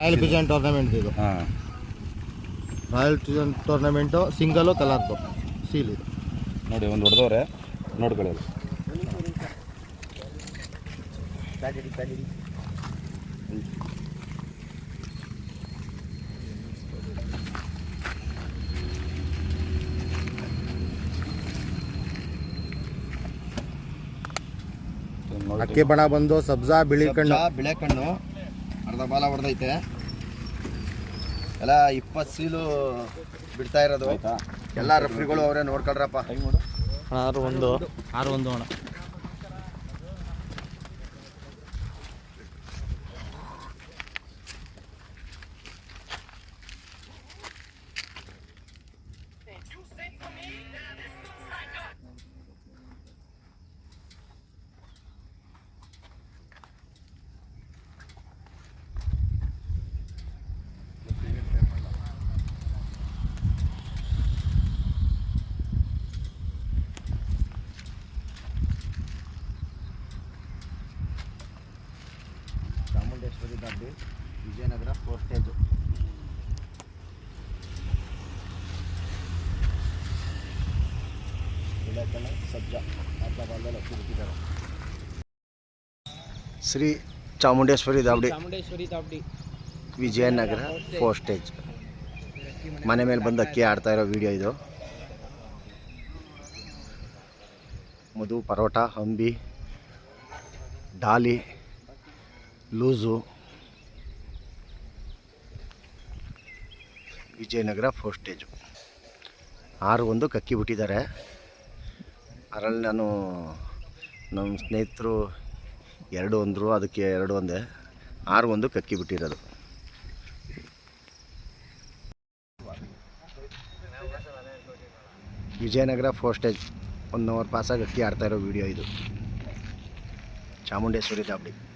Royal pigeon tournament ಇದು. ಹಾಂ. Royal pigeon tournament ಸಿಂಗಲು ಕಲರ್ದು ಸೀಲ್ ಇದು. ನೋಡಿ ಒಂದು ಹೊಡೆದವ್ರೆ. ನೋಡ್ಕೊಳ್ಳೋದು ಅಕ್ಕಿ ಬಣ ಬಂದು ಸಬ್ಜಾ ಬಿಳಿ ಕಣ್ಣು. ಬಿಳೆ ಕಣ್ಣು. ಅರ್ಧ ಬಾಲ ಹೊಡೆದೈತೆ. ಎಲ್ಲ ಇಪ್ಪತ್ತು ಸೀಲು ಬಿಡ್ತಾ ಇರೋದು. ಆಯ್ತಾ? ಎಲ್ಲ ರೆಫ್ರಿಗಳು ಅವರೇ ನೋಡ್ಕೊಳ್ರಪ್ಪ. ಆರು ಒಂದು. ಆರು ಒಂದು ಅಣ್ಣ. ಚಾಮುಂಡೇಶ್ವರಿ ದಾಟಿ ವಿಜಯನಗರ ಪೋಸ್ಟೇಜ್. ಸ್ಟೇಜು ಸಜ್ಜ ಅರ್ಧ ಬಾಲದಲ್ಲಿ ಅಕ್ಕಿ ಶ್ರೀ ಚಾಮುಂಡೇಶ್ವರಿ ದಾಬಡಿ ಚಾಮುಂಡೇಶ್ವರಿ ವಿಜಯನಗರ ಪೋಸ್ಟೇಜ್. ಮನೆ ಮೇಲೆ ಬಂದು ಅಕ್ಕಿ ಆಡ್ತಾ ಇರೋ ವಿಡಿಯೋ ಇದು. ಮಧು ಪರೋಟ Ambi Daali loose. Vijayanagar four stage. ಆರು ಒಂದು ಕಕ್ಕಿ ಬಿಟ್ಟಿದ್ದಾರೆ. ಅದರಲ್ಲಿ ನಾನು ನಮ್ಮ ಸ್ನೇಹಿತರು ಎರಡು ಅಂದರು ಅದಕ್ಕೆ ಎರಡು ಒಂದೇ. ಆರು ಒಂದು ಕಕ್ಕಿ ಬಿಟ್ಟಿರೋದು. Vijayanagar four stage. One hour ಪಾಸಾಗಿ ಅಕ್ಕಿ ಆಡ್ತಾ ಇರೋ ವಿಡಿಯೋ ಇದು. ಚಾಮುಂಡೇಶ್ವರಿ ದಾಬಡಿ.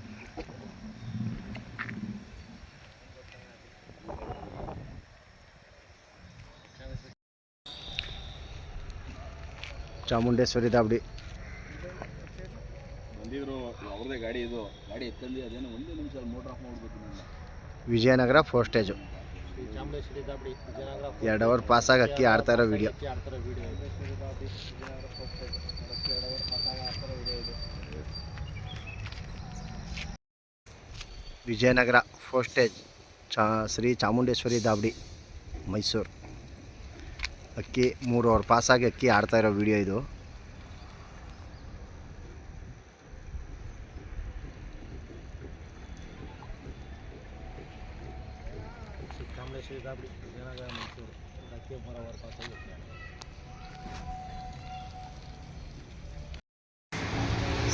ಚಾಮುಂಡೇಶ್ವರಿ ದಾಬಡಿ. ಬಂದಿದ್ರು ಅವ್ರದೇ ಗಾಡಿ ಇದು. ಗಾಡಿ ಎತ್ತಂದು ಅದೇನೋ ಒಂದೇ ನಿಮಿಷ ಮೋಟ್ರ್ ಆಫ್ ಮಾಡ್ಬೇಕು ವಿಜಯನಗರ ಫೋರ್ ಸ್ಟೇಜು ಚಾಮುಂಡೇಶ್ವರಿ ತಾಪ್ಡಿ ವಿಜಯನಗರ ಎರಡು ಅವರ್ ಪಾಸಾಗಿ ಅಕ್ಕಿ ಆಡ್ತಾ ಇರೋ ವಿಡಿಯೋ ವಿಜಯನಗರ ಫೋರ್ ಸ್ಟೇಜ್ ಚಾ ಶ್ರೀ ಚಾಮುಂಡೇಶ್ವರಿ ದಾಬಡಿ ಮೈಸೂರು. ಅಕ್ಕಿ ಮೂರು ಅವರ್ ಪಾಸಾಗಿ ಅಕ್ಕಿ ಆಡ್ತಾ ಇರೋ ವಿಡಿಯೋ ಇದು.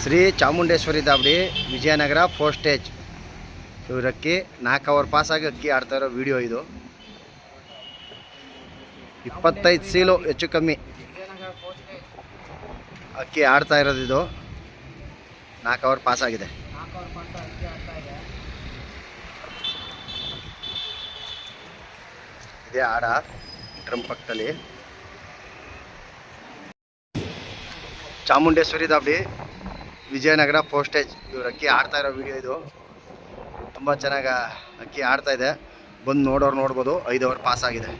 ಶ್ರೀ ಚಾಮುಂಡೇಶ್ವರಿ ದಾಬಡಿ ವಿಜಯನಗರ ಫೋರ್ ಸ್ಟೇಜ್. ಇವ್ರ ಅಕ್ಕಿ ನಾಲ್ಕು ಅವರ್ ಪಾಸಾಗಿ ಅಕ್ಕಿ ಆಡ್ತಾ ಇರೋ ವಿಡಿಯೋ ಇದು. ಇಪ್ಪತ್ತೈದು ಸೀಲು ಹೆಚ್ಚು ಕಮ್ಮಿ. ಅಕ್ಕಿ ಆಡ್ತಾ ಇರೋದು ಇದು. ನಾಲ್ಕು ಅವರ್ ಪಾಸ್ ಆಗಿದೆ. ಇದೆ ಆಡ ಡ್ರಮ್ ಪಕ್ಕದಲ್ಲಿ. ಚಾಮುಂಡೇಶ್ವರಿ ದಾಬಿ, ವಿಜಯನಗರ ಪೋಸ್ಟೇಜ್. ಇವ್ರ ಅಕ್ಕಿ ಆಡ್ತಾ ಇರೋ ವಿಡಿಯೋ ಇದು. ತುಂಬ ಚೆನ್ನಾಗಿ ಅಕ್ಕಿ ಆಡ್ತಾ ಇದೆ. ಬಂದು ನೋಡೋರು ನೋಡ್ಬೋದು. ಐದು ಅವರ್ ಪಾಸ್ ಆಗಿದೆ.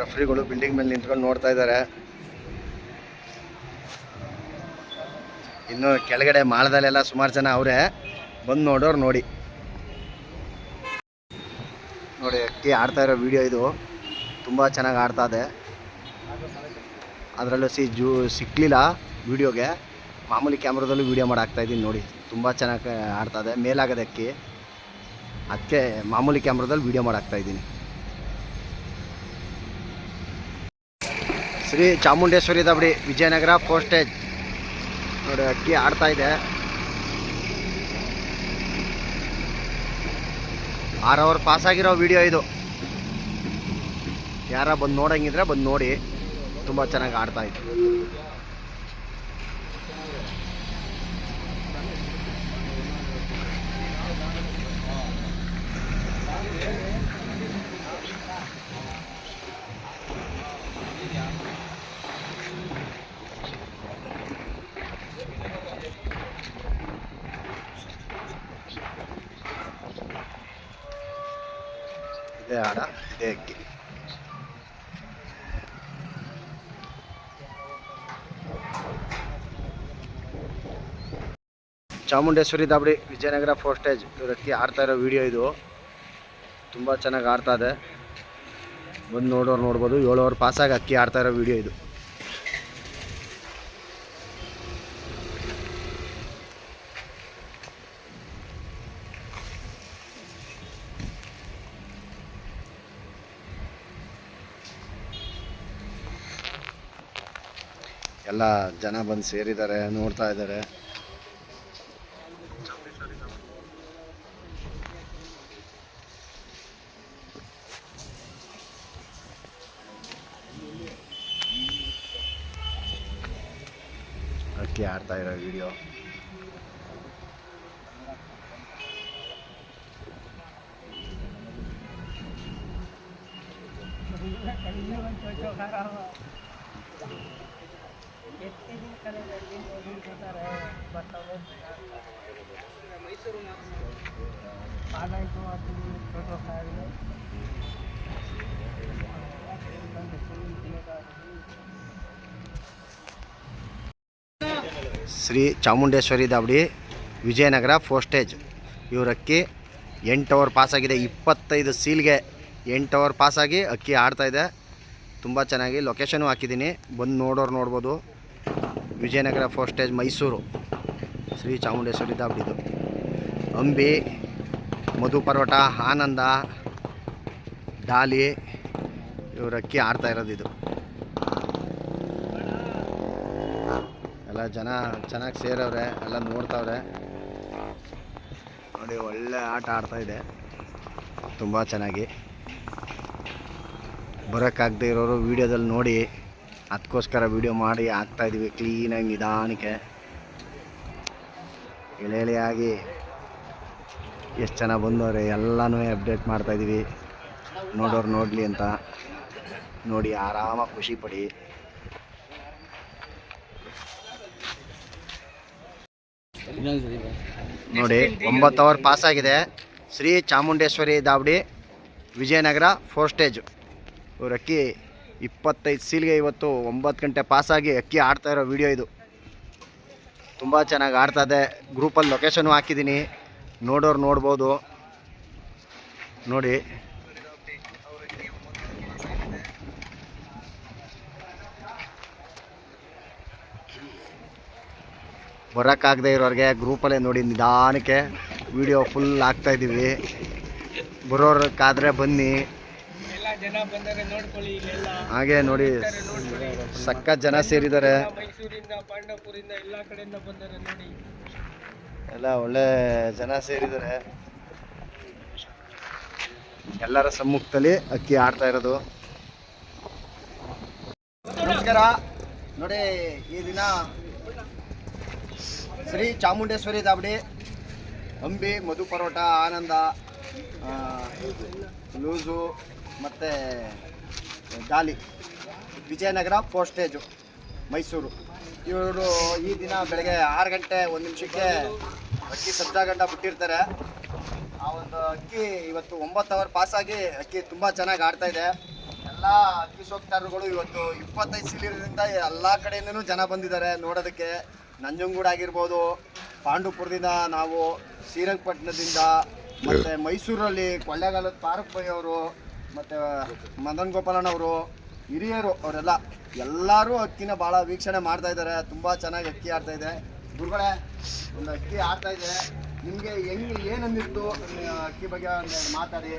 ರೆಫ್ರಿಗಳು ಬಿಲ್ಡಿಂಗ್ ಮೇಲೆ ನಿಂತ್ಕೊಂಡು ನೋಡ್ತಾ ಇದ್ದಾರೆ. ಇನ್ನು ಕೆಳಗಡೆ ಮಾಳದಲ್ಲೆಲ್ಲ ಸುಮಾರು ಜನ ಅವರೇ. ಬಂದು ನೋಡೋರು ನೋಡಿ. ನೋಡಿ, ಅಕ್ಕಿ ಆಡ್ತಾ ಇರೋ ವಿಡಿಯೋ ಇದು. ತುಂಬ ಚೆನ್ನಾಗಿ ಆಡ್ತಾ ಇದೆ. ಅದರಲ್ಲೂ ಸಿ ಜೂ ಸಿಕ್ಕಲಿಲ್ಲ ವಿಡಿಯೋಗೆ ಮಾಮೂಲಿ ಕ್ಯಾಮ್ರಾದಲ್ಲೂ ವಿಡಿಯೋ ಇದ್ದೀನಿ ನೋಡಿ. ತುಂಬ ಚೆನ್ನಾಗಿ ಆಡ್ತಾ ಇದೆ. ಮೇಲಾಗದೆ ಅಕ್ಕಿ. ಅದಕ್ಕೆ ಮಾಮೂಲಿ ಕ್ಯಾಮ್ರಾದಲ್ಲಿ ವೀಡಿಯೋ ಇದ್ದೀನಿ. ಶ್ರೀ ಚಾಮುಂಡೇಶ್ವರಿ ದಬಡಿ ವಿಜಯನಗರ ಪೋಸ್ಟೇಜ್. ಸ್ಟೇಜ್ ನೋಡಿ, ಅಕ್ಕಿ ಆಡ್ತಾ ಇದೆ. ಆರು ಅವರ್ ಪಾಸ್ ಆಗಿರೋ ವಿಡಿಯೋ ಇದು. ಯಾರ ಬಂದು ನೋಡಂಗಿದ್ರೆ ಬಂದು ನೋಡಿ. ತುಂಬ ಚೆನ್ನಾಗಿ ಆಡ್ತಾ ಇತ್ತು ಇದೇ ಆಡ ಇದೇ ಅಕ್ಕಿ ಚಾಮುಂಡೇಶ್ವರಿ ದಾಬಡಿ ವಿಜಯನಗರ ಫೋಸ್ಟೇಜ್ ಇವ್ರ ಅಕ್ಕಿ ಆಡ್ತಾ ಇರೋ ವಿಡಿಯೋ ಇದು. ತುಂಬ ಚೆನ್ನಾಗಿ ಆಡ್ತಾ ಇದೆ. ಬಂದು ನೋಡೋರು ನೋಡ್ಬೋದು ಏಳು ಅವರ್ ಪಾಸಾಗಿ ಅಕ್ಕಿ ಆಡ್ತಾ ಇರೋ ವಿಡಿಯೋ ಇದು. ಎಲ್ಲ ಜನ ಬಂದು ಸೇರಿದ್ದಾರೆ ನೋಡ್ತಾ ಇದ್ದಾರೆ. ಶ್ರೀ ಚಾಮುಂಡೇಶ್ವರಿ ದಾವಡಿ ವಿಜಯನಗರ ಫೋಸ್ಟೇಜ್ ಇವ್ರ ಅಕ್ಕಿ ಎಂಟು ಅವರ್ ಪಾಸಾಗಿದೆ ಇಪ್ಪತ್ತೈದು ಸೀಲ್ಗೆ ಎಂಟು ಅವರ್ ಪಾಸಾಗಿ ಅಕ್ಕಿ ಆಡ್ತಾ ಇದೆ. ತುಂಬ ಚೆನ್ನಾಗಿ ಲೊಕೇಶನು ಹಾಕಿದ್ದೀನಿ. ಬಂದು ನೋಡೋರು ನೋಡ್ಬೋದು. ವಿಜಯನಗರ ಫೋಸ್ಟೇಜ್ ಮೈಸೂರು ಶ್ರೀ ಚಾಮುಂಡೇಶ್ವರಿ ದಾಬಿದು ಅಂಬಿ, ಮಧು ಪರ್ವಟ ಆನಂದ ಡಾಲಿ ಇವ್ರ ಅಕ್ಕಿ ಆಡ್ತಾ ಇರೋದು ಇದು. ಎಲ್ಲ ಜನ ಚೆನ್ನಾಗಿ ಸೇರವ್ರೆ, ಎಲ್ಲ ನೋಡ್ತಾವ್ರೆ. ನೋಡಿ, ಒಳ್ಳೆ ಆಟ ಆಡ್ತಾ ಇದೆ. ತುಂಬ ಚೆನ್ನಾಗಿ. ಬರೋಕ್ಕಾಗದೇ ಇರೋರು ವೀಡಿಯೋದಲ್ಲಿ ನೋಡಿ. ಅದಕ್ಕೋಸ್ಕರ ವಿಡಿಯೋ ಮಾಡಿ ಹಾಕ್ತಾಯಿದ್ದೀವಿ ಕ್ಲೀನಾಗಿ ನಿಧಾನಕ್ಕೆ. ಎಳೆ ಎಳೆಯಾಗಿ ಎಷ್ಟು ಜನ ಬಂದವ್ರೆ, ಎಲ್ಲನೂ ಅಪ್ಡೇಟ್ ಮಾಡ್ತಾಯಿದ್ದೀವಿ ನೋಡೋರು ನೋಡಲಿ ಅಂತ. ನೋಡಿ ಆರಾಮಾಗಿ ಖುಷಿ ಪಡಿ. ನೋಡಿ, ಒಂಬತ್ತು ಅವರ್ ಪಾಸ್ ಆಗಿದೆ. ಶ್ರೀ ಚಾಮುಂಡೇಶ್ವರಿ ದಾವಡಿ, ವಿಜಯನಗರ ಫೋರ್ ಸ್ಟೇಜ್ ಇವ್ರ ಅಕ್ಕಿ ಇಪ್ಪತ್ತೈದು ಸೀಲ್ಗೆ ಇವತ್ತು ಒಂಬತ್ತು ಗಂಟೆ ಪಾಸಾಗಿ ಅಕ್ಕಿ ಆಡ್ತಾ ಇರೋ ವಿಡಿಯೋ ಇದು. ತುಂಬ ಚೆನ್ನಾಗಿ ಆಡ್ತಾ ಇದೆ. ಗ್ರೂಪಲ್ಲಿ ಲೊಕೇಶನು ಹಾಕಿದ್ದೀನಿ. ನೋಡೋರು ನೋಡ್ಬೋದು. ನೋಡಿ. ಬರೋಕ್ಕಾಗದೇ ಇರೋರಿಗೆ ಗ್ರೂಪಲ್ಲೇ ನೋಡಿ ನಿಧಾನಕ್ಕೆ. ವಿಡಿಯೋ ಫುಲ್ ಹಾಕ್ತಾಯಿದ್ದೀವಿ ಬರೋರಕ್ಕಾದರೆ ಬನ್ನಿ. ಜನ ಬಂದರೆ ನೋಡ್ಕೊಳ್ಳಿ ಇಲ್ಲೆಲ್ಲ. ಹಾಗೆ ನೋಡಿ ಸಕ್ಕ ಜನ ಸೇರಿದ್ದಾರೆ. ಮೈಸೂರಿಂದ ಪಾಂಡವಪುರಿಂದ ಎಲ್ಲ ಕಡೆಯಿಂದ ಬಂದರೆ ನೋಡಿ. ಎಲ್ಲ ಒಳ್ಳೆ ಜನ ಸೇರಿದ್ದಾರೆ. ಎಲ್ಲರ ಸಮ್ಮುಖದಲ್ಲಿ ಅಕ್ಕಿ ಆಡ್ತಾ ಇರೋದು. ನಮಸ್ಕಾರ. ನೋಡಿ ಈ ದಿನ ಶ್ರೀ ಚಾಮುಂಡೇಶ್ವರಿ ದಾಬಡಿ ಅಂಬಿ ಮಧು ಪರೋಟ ಆನಂದ ಲೂಸು ಮತ್ತು ಗಾಲಿ ವಿಜಯನಗರ ಪೋಸ್ಟೇಜು, ಮೈಸೂರು. ಇವರು ಈ ದಿನ ಬೆಳಗ್ಗೆ ಆರು ಗಂಟೆ ಒಂದು ನಿಮಿಷಕ್ಕೆ ಅಕ್ಕಿ ಸಜ್ಜಾಗಂಡ ಬಿಟ್ಟಿರ್ತಾರೆ. ಆ ಒಂದು ಅಕ್ಕಿ ಇವತ್ತು ಒಂಬತ್ತು ಅವರ್ ಪಾಸಾಗಿ ಅಕ್ಕಿ ತುಂಬ ಚೆನ್ನಾಗಿ ಆಡ್ತಾ ಇದೆ. ಎಲ್ಲ ಅಕ್ಕಿ ಸೋಕ್ತಾರರುಗಳು ಇವತ್ತು ಇಪ್ಪತ್ತೈದು ಸಿಲಿಂದ ಎಲ್ಲ ಕಡೆಯಿಂದನೂ ಜನ ಬಂದಿದ್ದಾರೆ ನೋಡೋದಕ್ಕೆ. ನಂಜನಗೂಡು ಆಗಿರ್ಬೋದು, ಪಾಂಡುಪುರದಿಂದ ನಾವು ಶ್ರೀರಂಗಪಟ್ಟಣದಿಂದ, ಮತ್ತು ಮೈಸೂರಲ್ಲಿ ಕೊಳ್ಳೇಗಾಲದ ಪಾರಕ್ ಅವರು ಮತ್ತು, ಮದನ್ ಗೋಪಾಲನವರು ಹಿರಿಯರು, ಅವರೆಲ್ಲ ಎಲ್ಲರೂ ಅಕ್ಕಿನ ಭಾಳ ವೀಕ್ಷಣೆ ಮಾಡ್ತಾ ಇದ್ದಾರೆ. ತುಂಬ ಚೆನ್ನಾಗಿ ಅಕ್ಕಿ ಆಡ್ತಾ ಇದೆ. ಗುರುಗಳೇ, ಒಂದು ಅಕ್ಕಿ ಆಡ್ತಾ ಇದೆ. ನಿಮಗೆ ಹೆಂಗೆ, ಏನಂದಿತ್ತು? ಅಕ್ಕಿ ಬಗ್ಗೆ ಒಂದು ಮಾತಾಡಿ.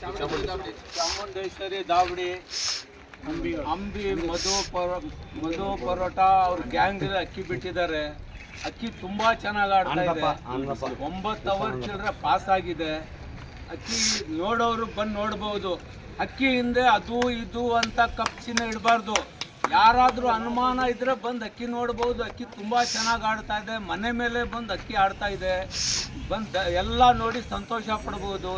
ಚಾಮುಂಡೇಶ್ವರಿ ದಾವಡಿ ಅಂಬಿ ಮಧು ಪರ ಮಧು ಪರೋಟ ಅವ್ರ ಗ್ಯಾಂಗ್ ಅಕ್ಕಿ ಬಿಟ್ಟಿದ್ದಾರೆ. ಅಕ್ಕಿ ತುಂಬಾ ಚೆನ್ನಾಗಿ ಆಡ್ತಾ ಇದೆ. ಒಂಬತ್ತು ಅವರ್ ಚಿಲ್ಲರೆ ಪಾಸ್ ಆಗಿದೆ. ಅಕ್ಕಿ ನೋಡೋರು ಬಂದು ನೋಡಬಹುದು ಅಕ್ಕಿ ಹಿಂದೆ ಅದು ಇದು ಅಂತ ಕಪ್ಚಿನ ಇಡಬಾರ್ದು. ಯಾರಾದರೂ ಅನುಮಾನ ಇದ್ರೆ ಬಂದು ಅಕ್ಕಿ ನೋಡ್ಬೋದು. ಅಕ್ಕಿ ತುಂಬಾ ಚೆನ್ನಾಗಿ ಆಡ್ತಾ ಇದೆ. ಮನೆ ಮೇಲೆ ಬಂದು ಅಕ್ಕಿ ಆಡ್ತಾ ಇದೆ. ಬಂದು ಎಲ್ಲ ನೋಡಿ ಸಂತೋಷ ಪಡ್ಬೋದು.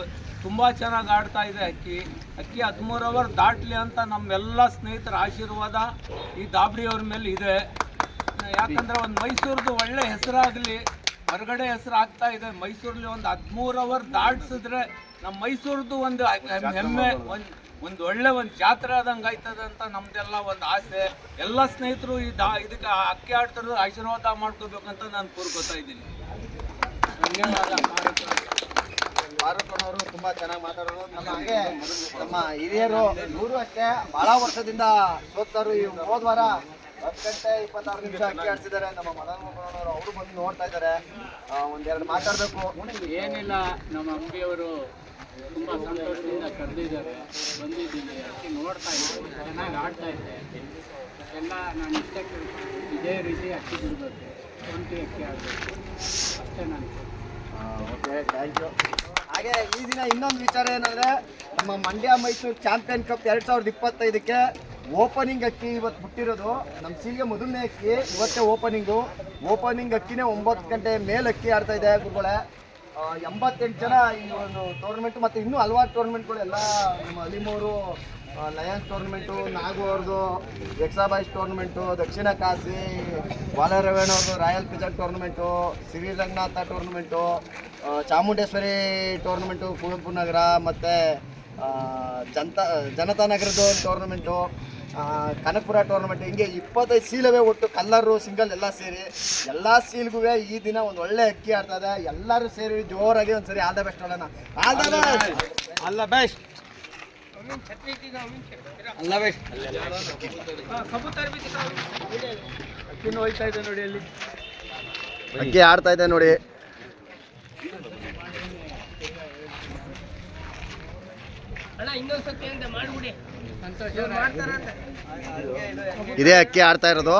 ತುಂಬ ಚೆನ್ನಾಗಿ ಆಡ್ತಾ ಇದೆ ಅಕ್ಕಿ. ಅಕ್ಕಿ ಹದಿಮೂರು ಅವರ್ ದಾಟ್ಲಿ ಅಂತ ನಮ್ಮೆಲ್ಲ ಸ್ನೇಹಿತರ ಆಶೀರ್ವಾದ ಈ ದಾಬ್ರಿ ಅವ್ರ ಮೇಲೆ ಇದೆ. ಯಾಕಂದ್ರೆ ಒಂದು ಮೈಸೂರ್ದು ಒಳ್ಳೆ ಹೆಸರಾಗಲಿ, ಹೊರಗಡೆ ಹೆಸರು ಆಗ್ತಾ ಇದೆ. ಮೈಸೂರಲ್ಲಿ ಒಂದು ಹದಿಮೂರು ಅವರ್ ದಾಟಿಸಿದ್ರೆ ನಮ್ಮ ಮೈಸೂರದ್ದು ಒಂದು ಹೆಮ್ಮೆ, ಒಂದು ಒಂದು ಒಳ್ಳೆ ಒಂದು ಜಾತ್ರೆ ಆದಂಗೆ ಆಯ್ತದೆ ಅಂತ ನಮ್ದೆಲ್ಲ ಒಂದು ಆಸೆ. ಎಲ್ಲ ಸ್ನೇಹಿತರು ಈ ದಾ, ಇದಕ್ಕೆ ಅಕ್ಕಿ ಆಡ್ತಿರೋದು ಆಶೀರ್ವಾದ ಮಾಡ್ಕೋಬೇಕಂತ ನಾನು ಕೋರ್ಕೋತಾ ಇದ್ದೀನಿ. ಧನ್ಯವಾದ. ಮಾರುಕಣ್ಣವರು ತುಂಬಾ ಚೆನ್ನಾಗಿ ಮಾತಾಡೋರು. ನಮ್ಮ ಹಾಗೆ ನಮ್ಮ ಹಿರಿಯರು ಇವರು ಅಷ್ಟೇ ಬಹಳ ವರ್ಷದಿಂದ ಸೋತರು ಈ ಹೋದ್ವಾರ ಹತ್ತು ಗಂಟೆ ಇಪ್ಪತ್ತಾರು ನಿಮಿಷ ಅಕ್ಕಿ ಆಡ್ಸಿದ್ದಾರೆ. ನಮ್ಮ ಮದನ್ ಮೋಹನವರು ಅವರು ಬಂದು ನೋಡ್ತಾ ಇದ್ದಾರೆ. ಒಂದೆರಡು ಮಾತಾಡಬೇಕು. ಏನಿಲ್ಲ ನಮ್ಮ ಅಂಬಿಯವರು ತುಂಬ ಸಂತೋಷದಿಂದ ಕರೆದಿದ್ದಾರೆ. ಬಂದಿದ್ದೀನಿ. ಅಕ್ಕಿ ನೋಡ್ತಾ ಇದ್ದೀನಿ ಚೆನ್ನಾಗಿ ಆಡ್ತಾ ಇದ್ದೆ ಎಲ್ಲ ನಾನು ಇಷ್ಟಕ್ಕೆ ಇದೇ ರೀತಿ ಅಕ್ಕಿ ಬಿಡಬೇಕು ಒಂಟಿ ಅಕ್ಕಿ ಆಡಬೇಕು. ಅಷ್ಟೇ ನಾನು ಓಕೆ ಥ್ಯಾಂಕ್ ಯು ಹಾಗೆ ಈ ದಿನ ಇನ್ನೊಂದು ವಿಚಾರ ಏನಂದ್ರೆ ನಮ್ಮ ಮಂಡ್ಯ ಮೈಸೂರು ಚಾಂಪಿಯನ್ ಕಪ್ ಎರಡ್ ಸಾವಿರದ ಇಪ್ಪತ್ತೈದಕ್ಕೆ ಓಪನಿಂಗ್ ಅಕ್ಕಿ ಇವತ್ತು ಬಿಟ್ಟಿರೋದು ನಮ್ಮ ಸೀಲ್ಗೆ ಮೊದಲನೇ ಅಕ್ಕಿ ಇವತ್ತೇ ಓಪನಿಂಗು. ಓಪನಿಂಗ್ ಅಕ್ಕಿನೇ ಒಂಬತ್ತು ಗಂಟೆ ಮೇಲೆ ಅಕ್ಕಿ ಆಡ್ತಾ ಇದೆ ಗುರುಗಳೇ. ಎಂಬತ್ತೆಂಟು ಜನ ಈ ಒಂದು ಟೂರ್ನಮೆಂಟ್ ಮತ್ತು ಇನ್ನೂ ಹಲವಾರು ಟೂರ್ನಮೆಂಟ್ಗಳು ಎಲ್ಲ ನಮ್ಮ ಅಲಿಮೂರು ಲಯನ್ಸ್ ಟೂರ್ನಮೆಂಟು, ನಾಗು ಅವ್ರದ್ದು ex boys tournament, Dakshina Kashi ಬಾಲರವೇಣವ್ರದ್ದು royal pigeon tournament, Sriranganatha tournament Chamundeshwari tournament, Kuvempu Nagar, ಮತ್ತು ಜನತಾ ಜನತಾ ನಗರದ ಟೂರ್ನಮೆಂಟು ಕನಕಪುರ ಟೂರ್ನಮೆಂಟ್, ಹಿಂಗೆ ಇಪ್ಪತ್ತೈದು ಸೀಲವೇ ಒಟ್ಟು ಕಲ್ಲರು, ಸಿಂಗಲ್ ಎಲ್ಲ ಸೇರಿ, ಎಲ್ಲ ಸೀಲ್ಗೂ ಈ ದಿನ ಒಂದು ಒಳ್ಳೆ ಅಕ್ಕಿ ಆಡ್ತಾ ಇದೆ. ಎಲ್ಲರೂ ಸೇರಿ ಜೋರಾಗಿ ಒಂದ್ಸರಿ ಆಲ್ ದ ಬೆಸ್ಟ್ ಹೇಳೋಣ ಆಲ್ ದ ಬೆಸ್ಟ್. ಅಲ್ಲ ಬೆಸ್ಟ್. ಅಲ್ಲ ಅಕ್ಕಿನೂ ಹೋಯ್ತಾ ಇದೆ ನೋಡಿ ಅಲ್ಲಿ. ಅಕ್ಕಿ ಆಡ್ತಾ ಇದೆ ನೋಡಿ. ಇದೇ ಅಕ್ಕಿ ಆಡ್ತಾ ಇರೋದು.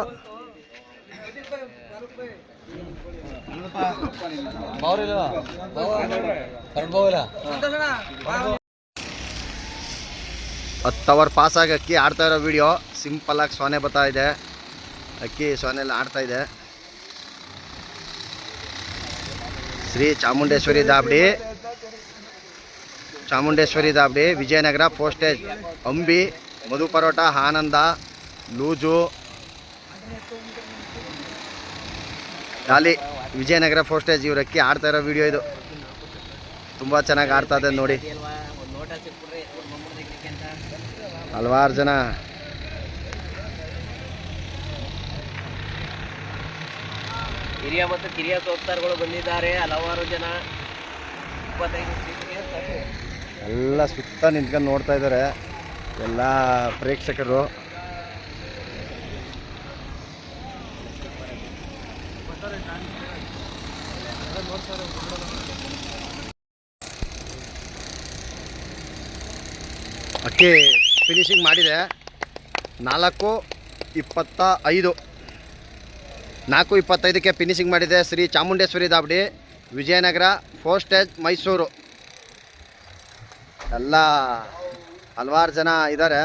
ಹತ್ತು ಅವರ್ ಪಾಸ್ ಆಗಿ ಅಕ್ಕಿ ಆಡ್ತಾ ಇರೋ ವಿಡಿಯೋ ಸಿಂಪಲ್ ಆಗಿ ಸೊನೆ ಬರ್ತಾ ಇದೆ. ಅಕ್ಕಿ ಸೊನೆಯಲ್ಲಿ ಆಡ್ತಾ ಇದೆ. ಶ್ರೀ ಚಾಮುಂಡೇಶ್ವರಿ ದಾಬಡಿ. ಚಾಮುಂಡೇಶ್ವರಿ ದಾಬಡಿ, ವಿಜಯನಗರ ಪೋಸ್ಟೇಜ್ ಅಂಬಿ, ಮಧು ಪರೋಟ, ಆನಂದ, ಲೂಜು ಖಾಲಿ ವಿಜಯನಗರ ಪೋಸ್ಟೇಜ್ ಇವ್ರ ಅಕ್ಕಿ ಆಡ್ತಾ ಇರೋ ವಿಡಿಯೋ ಇದು. ತುಂಬ ಚೆನ್ನಾಗಿ ಆಡ್ತಾ ಇದೆ ನೋಡಿ. ಹಲವಾರು ಜನ. ಹಿರಿಯ ಮತ್ತು ಕಿರಿಯ ಸೋಸ್ತಾರ್ಗಳು ಬಂದಿದ್ದಾರೆ ಹಲವಾರು ಜನ. ಎಲ್ಲ ಸುತ್ತ ನಿಂತ್ಕೊಂಡು ನೋಡ್ತಾ ಇದ್ದಾರೆ ಎಲ್ಲ ಪ್ರೇಕ್ಷಕರು. ಅಕ್ಕಿ ಫಿನಿಶಿಂಗ್ ಮಾಡಿದೆ. ನಾಲ್ಕು ಇಪ್ಪತ್ತ ಐದು. ನಾಲ್ಕು ಇಪ್ಪತ್ತೈದಕ್ಕೆ ಫಿನಿಶಿಂಗ್ ಮಾಡಿದೆ ಶ್ರೀ ಚಾಮುಂಡೇಶ್ವರಿ ದಾಬಡಿ ವಿಜಯನಗರ ಫೋಸ್ಟೇಜ್ ಮೈಸೂರು. ಎಲ್ಲ ಹಲವಾರು ಜನ ಇದ್ದಾರೆ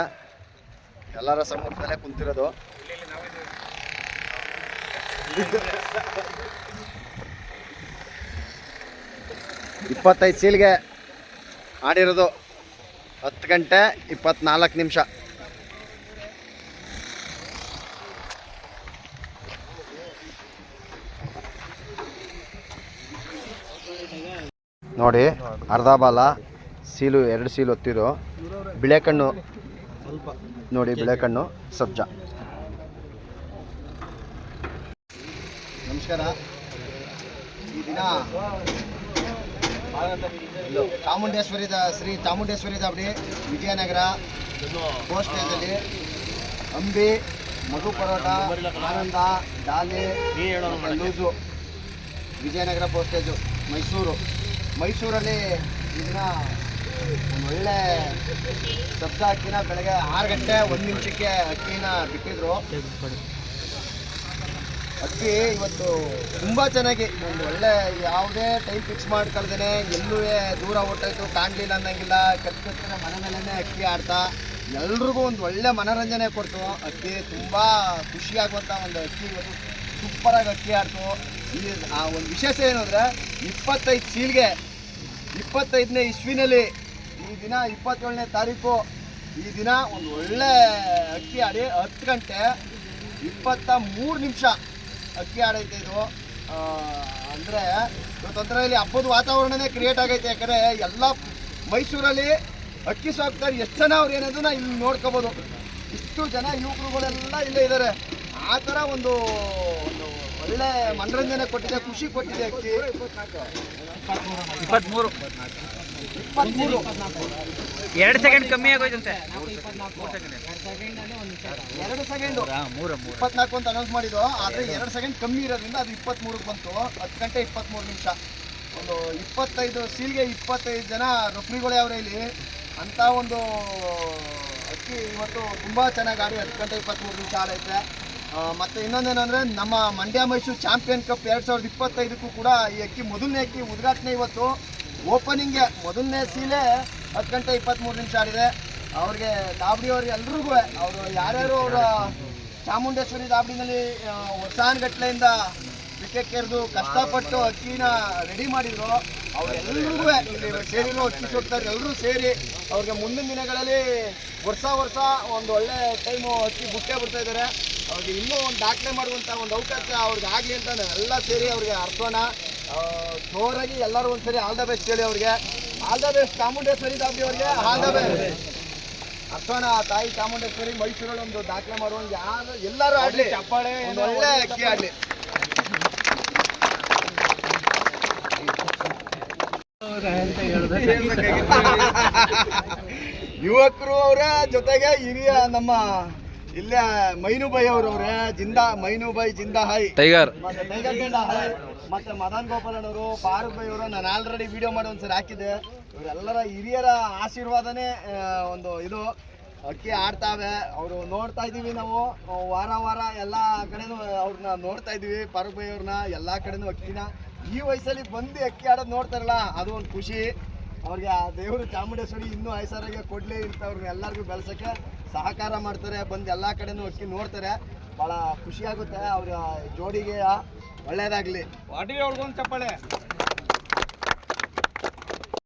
ಎಲ್ಲರ ಸಮ್ಮುಖದಲ್ಲೇ ಕುಂತಿರೋದು. ಇಪ್ಪತ್ತೈದು ಸೀಲ್ಗೆ ಆಡಿರೋದು. ಹತ್ತು ಗಂಟೆ ಇಪ್ಪತ್ನಾಲ್ಕು ನಿಮಿಷ. ನೋಡಿ, ಅರ್ಧ ಬಾಲ, ಸೀಲು, ಎರಡು ಸೀಲು ಹೊತ್ತಿರೋ ಬಿಳೆಕಣ್ಣು ನೋಡಿ ಬಿಳೆಕಣ್ಣು ಸಬ್ಜ ನಮಸ್ಕಾರ. ಈ ದಿನ ಇದು ಚಾಮುಂಡೇಶ್ವರಿ ದ ಶ್ರೀ ಚಾಮುಂಡೇಶ್ವರಿ ದಾಬಡಿ ವಿಜಯನಗರ ಕೋಸ್ಟೇಜಲ್ಲಿ ಅಂಬಿ ಮಧು ಪರೋಟ, ಆನಂದ, ಡಾಲಿ, ಲೂಸು, ವಿಜಯನಗರ ಪೋಸ್ಟೇಜು ಮೈಸೂರು. ಮೈಸೂರಲ್ಲಿ ಇದನ್ನ ಒಂದು ಒಳ್ಳೆ ಶಬ್ದ ಅಕ್ಕಿನ ಬೆಳಗ್ಗೆ ಆರು ಗಂಟೆ ಒಂದು ನಿಮಿಷಕ್ಕೆ ಅಕ್ಕಿನ ಬಿಟ್ಟಿದ್ರು. ಅಕ್ಕಿ ಇವತ್ತು ತುಂಬ ಚೆನ್ನಾಗಿ ಒಂದು ಒಳ್ಳೆ ಯಾವುದೇ ಟೈಮ್ ಫಿಕ್ಸ್ ಮಾಡ್ಕೊಳ್ದೇನೆ ಎಲ್ಲೂ ದೂರ ಹೊಟ್ಟಾಯ್ತು ಕಾಣಲಿಲ್ಲ ಅನ್ನಂಗಿಲ್ಲ ಕತ್ತು ಕತ್ತಿನ ಮನೆ ಮೇಲೇ ಅಕ್ಕಿ ಆಡ್ತಾ, ಎಲ್ರಿಗೂ ಒಂದು ಒಳ್ಳೆ ಮನೋರಂಜನೆ ಕೊಡ್ತು. ಅಕ್ಕಿ ತುಂಬ ಖುಷಿಯಾಗುವಂಥ ಒಂದು ಅಕ್ಕಿ ಇವತ್ತು ಸೂಪರಾಗಿ ಅಕ್ಕಿ ಆಡ್ತು. ಈ ಆ ಒಂದು ವಿಶೇಷ ಏನು ಅಂದರೆ ಇಪ್ಪತ್ತೈದು ಸೀಲ್ಗೆ, ಇಪ್ಪತ್ತೈದನೇ ಇಸ್ವಿನಲ್ಲಿ ಈ ದಿನ ಇಪ್ಪತ್ತೇಳನೇ ತಾರೀಕು, ಈ ದಿನ ಒಂದು ಒಳ್ಳೆ ಅಕ್ಕಿ ಆಡಿ ಹತ್ತು ಗಂಟೆ ಇಪ್ಪತ್ತ ಮೂರು ನಿಮಿಷ ಅಕ್ಕಿ ಆಡೈತೆ ಇದು. ಅಂದರೆ ಇವತ್ತಂದ್ರೆ ಇಲ್ಲಿ ಹಬ್ಬದ ವಾತಾವರಣನೇ ಕ್ರಿಯೇಟ್ ಆಗೈತೆ. ಯಾಕಂದರೆ ಎಲ್ಲ ಮೈಸೂರಲ್ಲಿ ಅಕ್ಕಿ ಸಾಕ್ತಾರೆ. ಎಷ್ಟು ಜನ ಅವ್ರು ಏನದನ್ನ ಇಲ್ಲಿ ನೋಡ್ಕೋಬೋದು. ಇಷ್ಟು ಜನ ಯುವಕರುಗಳೆಲ್ಲ ಇಲ್ಲೇ ಇದ್ದಾರೆ ಆ ಥರ ಒಂದು ಒಂದು ಒಳ್ಳೆ ಮನರಂಜನೆ ಕೊಟ್ಟಿದೆ ಖುಷಿ ಕೊಟ್ಟಿದೆ ಅಕ್ಕಿ. ಇಪ್ಪತ್ಮೂರು. ಇಪ್ಪತ್ಮೂರು. ಎರಡು ಸೆಕೆಂಡ್ ಕಮ್ಮಿ ಆಗೋಯ್ತಂತೆ. ಎರಡು ಸೆಕೆಂಡು ಇಪ್ಪತ್ನಾಲ್ಕು ಅಂತ ಅನೌನ್ಸ್ ಮಾಡಿದ್ದು. ಆದರೆ ಎರಡು ಸೆಕೆಂಡ್ ಕಮ್ಮಿ ಇರೋದ್ರಿಂದ ಅದು ಇಪ್ಪತ್ತ್ಮೂರಕ್ಕೆ ಬಂತು. ಹತ್ತು ಗಂಟೆ ಇಪ್ಪತ್ತ್ಮೂರು ನಿಮಿಷ. ಒಂದು ಇಪ್ಪತ್ತೈದು ಸೀಲ್ಗೆ ಇಪ್ಪತ್ತೈದು ಜನ ರೆಫ್ರಿಗಳೇ ಅವರೇ ಇಲ್ಲಿ. ಅಂಥ ಒಂದು ಅಕ್ಕಿ ಇವತ್ತು ತುಂಬ ಚೆನ್ನಾಗಿ ಆಡಿ ಹತ್ತು ಗಂಟೆ ಇಪ್ಪತ್ತ್ಮೂರು ನಿಮಿಷ ಆಡೈತೆ. ಮತ್ತೆ ಇನ್ನೊಂದೇನಂದ್ರೆ ನಮ್ಮ ಮಂಡ್ಯ ಮೈಸೂರು ಚಾಂಪಿಯನ್ ಕಪ್ ಎರಡು ಸಾವಿರದ ಇಪ್ಪತ್ತೈದಕ್ಕೂ ಕೂಡ ಈ ಅಕ್ಕಿ ಮೊದಲನೇ ಅಕ್ಕಿ ಉದ್ಘಾಟನೆ ಇವತ್ತು. ಓಪನಿಂಗ್ಗೆ ಮೊದಲನೇ ಸೀಲೆ ಹತ್ತು ಗಂಟೆ ಇಪ್ಪತ್ತ್ಮೂರು ನಿಮಿಷ ಆಡಿದೆ. ಅವ್ರಿಗೆ ದಾಬಡಿ ಅವ್ರಿಗೆ ಎಲ್ರಿಗೂ, ಅವರು ಯಾರ್ಯಾರು ಅವರ ಚಾಮುಂಡೇಶ್ವರಿ ದಾಬಡಿನಲ್ಲಿ ಹೊಸಾನ್ಗಟ್ಲೆಯಿಂದ ವಿಕೆಟ್ ಕೆರೆದು ಕಷ್ಟಪಟ್ಟು ಅಕ್ಕಿನ ರೆಡಿ ಮಾಡಿದ್ರು. ಅವರೆಲ್ಲರಿಗೂ ಸೇರಿ ಸೇರಿರೋ ಹೋಗ್ತಾರೆ. ಎಲ್ಲರೂ ಸೇರಿ ಅವ್ರಿಗೆ ಮುಂದಿನ ದಿನಗಳಲ್ಲಿ ವರ್ಷ ವರ್ಷ ಒಂದು ಒಳ್ಳೆ ಟೈಮು ಹಚ್ಚಿ ಬುಟ್ಟೆ ಬಿಡ್ತಾ ಇದ್ದಾರೆ. ಅವ್ರಿಗೆ ಇನ್ನೂ ಒಂದು ದಾಖಲೆ ಮಾಡುವಂಥ ಒಂದು ಅವಕಾಶ ಅವ್ರಿಗೆ ಆಗಲಿ ಅಂತ ಎಲ್ಲ ಸೇರಿ ಅವ್ರಿಗೆ ಅರ್ಥೋಣ ಜೋರಾಗಿ ಎಲ್ಲರೂ ಒಂದ್ಸರಿ ಆಲ್ ದ ಬೆಸ್ಟ್ ಹೇಳಿ ಅವ್ರಿಗೆ. ಆಲ್ ದ ಬೆಸ್ಟ್ ಚಾಮುಂಡೇಶ್ವರಿ ದಾಬಿ ಅವ್ರಿಗೆ. ಆಲ್ ದ ಬೆಸ್ಟ್ ಅರ್ಥೋಣ ತಾಯಿ ಚಾಮುಂಡೇಶ್ವರಿ ಮೈಸೂರಲ್ಲಿ ಒಂದು ದಾಖಲೆ ಮಾಡುವಂಗೆ ಯಾರು ಎಲ್ಲರೂ ಆಗ್ಲಿ. ಚಪ್ಪಾಳೆ ಒಂದು ಒಳ್ಳೆ ಅಕ್ಕಿ ಆಡ್ಲಿ ಯುವಕರು ಅವರ ಜೊತೆಗೆ ಹಿರಿಯ ನಮ್ಮ ಇಲ್ಲೇ ಮೈನುಬೈ ಅವ್ರವ್ರೆ ಜಿಂದಾ ಮೈನುಬೈ ಜಿಂದಾ ಹೈ. ಟೈಗರ್. ಮತ್ತೆ ಟೈಗರ್ ಜಿಂದಾ ಹೈ ಮತ್ತೆ ಮದನ್ ಗೋಪಾಲನ್ ಅವರು ಫಾರೂಕ್ ಬೈ ಅವರು ನಾನು ಆಲ್ರೆಡಿ ವಿಡಿಯೋ ಮಾಡಿ ಒಂದ್ಸರಿ ಹಾಕಿದ್ದೆ. ಇವರೆಲ್ಲರ ಹಿರಿಯರ ಆಶೀರ್ವಾದನೇ ಒಂದು ಇದು. ಅಕ್ಕಿ ಆಡ್ತಾವೆ ಅವರು ನೋಡ್ತಾ ಇದೀವಿ ನಾವು. ವಾರ ವಾರ ಎಲ್ಲ ಕಡೆನೂ ಅವ್ರನ್ನ ನೋಡ್ತಾ ಇದೀವಿ ಫಾರೂಕ್ ಬೈ ಅವ್ರನ್ನ ಎಲ್ಲ ಕಡೆನೂ ಅಕ್ಕಿನ. ಈ ವಯಸ್ಸಲ್ಲಿ ಬಂದು ಅಕ್ಕಿ ಆಡೋದು ನೋಡ್ತಾರಲ್ಲ, ಅದು ಒಂದು ಖುಷಿ. ಅವ್ರಿಗೆ ಆ ದೇವರು ಚಾಮುಂಡೇಶ್ವರಿ ಇನ್ನೂ ಐಸಾರಾಗೆ ಕೊಡ್ಲಿ ಇಂಥವ್ರನ್ನ ಎಲ್ಲರಿಗೂ ಬೆಳೆಸೋಕ್ಕೆ ಸಹಕಾರ ಮಾಡ್ತಾರೆ, ಬಂದು ಎಲ್ಲ ಕಡೆನೂ ಅಕ್ಕಿ ನೋಡ್ತಾರೆ. ಭಾಳ ಖುಷಿಯಾಗುತ್ತೆ ಅವ್ರ ಜೋಡಿಗೆ ಒಳ್ಳೆಯದಾಗಲಿ ವಾಟಿಗೆ ಚಪ್ಪಾಳೆ.